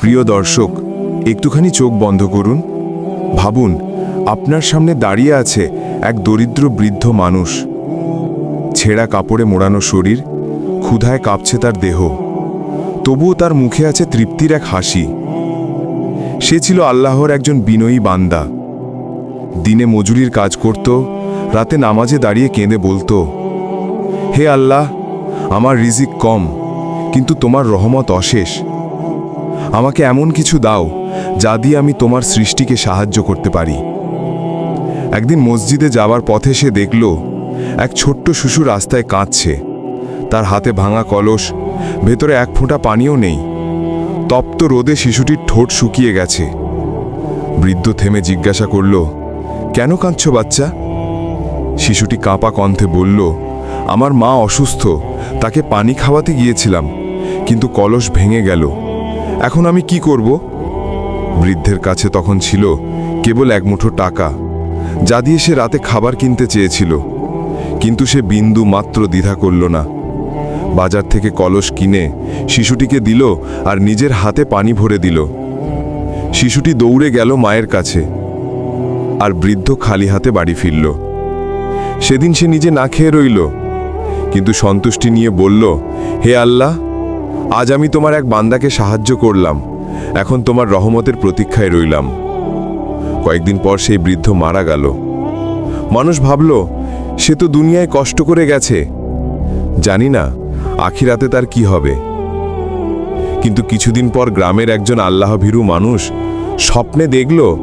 প্রিয় দর্শক, একটুখানি চোখ বন্ধ করুন। ভাবুন, আপনার সামনে দাঁড়িয়ে আছে এক দরিদ্র বৃদ্ধ মানুষ। ছেঁড়া কাপড়ে মোড়ানো শরীর, ক্ষুধায় কাঁপছে তার দেহ। তবুও তার মুখে আছে তৃপ্তির এক হাসি। সে ছিল আল্লাহর একজন বিনয়ী বান্দা। দিনে মজুরির কাজ করত, রাতে নামাজে দাঁড়িয়ে কেঁদে বলতো, হে আল্লাহ, আমার রিজিক কম, কিন্তু তোমার রহমত অশেষ। আমাকে এমন কিছু দাও যা দিয়ে আমি তোমার সৃষ্টিকে সাহায্য করতে পারি। একদিন মসজিদে যাওয়ার পথে সে দেখল, এক ছোট্ট শিশু রাস্তায় কাঁদছে। তার হাতে ভাঙা কলস, ভেতরে এক ফোঁটা পানিও নেই। তপ্ত রোদে শিশুটির ঠোঁট শুকিয়ে গেছে। বৃদ্ধ থেমে জিজ্ঞাসা করল, কেন কাঁদছ বাচ্চা? শিশুটি কাঁপা কণ্ঠে বলল, আমার মা অসুস্থ, তাকে পানি খাওয়াতে গিয়েছিলাম, কিন্তু কলস ভেঙে গেল। এখন আমি কি করব? বৃদ্ধের কাছে তখন ছিল কেবল এক মুঠো টাকা, যা দিয়ে সে রাতে খাবার কিনতে চেয়েছিল। কিন্তু সে বিন্দু মাত্র দ্বিধা করল না। বাজার থেকে কলস কিনে শিশুটিকে দিল আর নিজের হাতে পানি ভরে দিল। শিশুটি দৌড়ে গেল মায়ের কাছে আর বৃদ্ধ খালি হাতে বাড়ি ফিরল। সেদিন সে নিজে না খেয়ে রইল, কিন্তু সন্তুষ্টি নিয়ে বলল, হে আল্লাহ আজ আমি তোমার এক বান্দাকে সাহায্য করলাম। এখন তোমার রহমতের প্রতীক্ষায় রইলাম। কয়েকদিন পর সেই বৃদ্ধ মারা গেল। মানুষ ভাবল, সে তো দুনিয়ায় কষ্ট করে গেছে। জানি না, আখিরাতে তার কি হবে? কিন্তু কিছুদিন পর গ্রামের একজন আল্লাহ ভীরু মানুষ স্বপ্নে দেখল,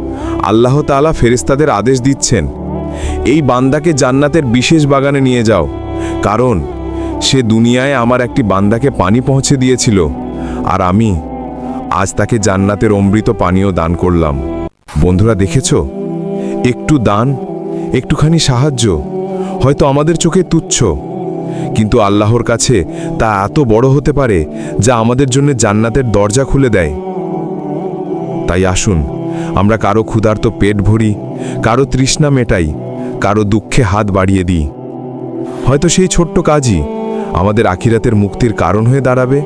আল্লাহ তাআলা ফেরেস্তাদের আদেশ দিচ্ছেন, এই বান্দাকে জান্নাতের বিশেষ বাগানে নিয়ে যাও। কারণ সে দুনিয়ায় আমার একটি বান্দাকে পানি পৌঁছে দিয়েছিল, আর আমি আজ তাকে জান্নাতের অমৃত পানীয় দান করলাম। বন্ধুরা, দেখেছ? একটু দান, একটুখানি সাহায্য হয়তো আমাদের চোখে তুচ্ছ, কিন্তু আল্লাহর কাছে তা এত বড় হতে পারে যা আমাদের জন্য জান্নাতের দরজা খুলে দেয়। তাই আসুন, আমরা কারও ক্ষুধার্ত পেট ভরি, কারও তৃষ্ণা মেটাই, কারও দুঃখে হাত বাড়িয়ে দিই। হয়তো সেই ছোট্ট কাজই আমাদের আখিরাতের মুক্তির কারণ হয়ে দাঁড়াবে।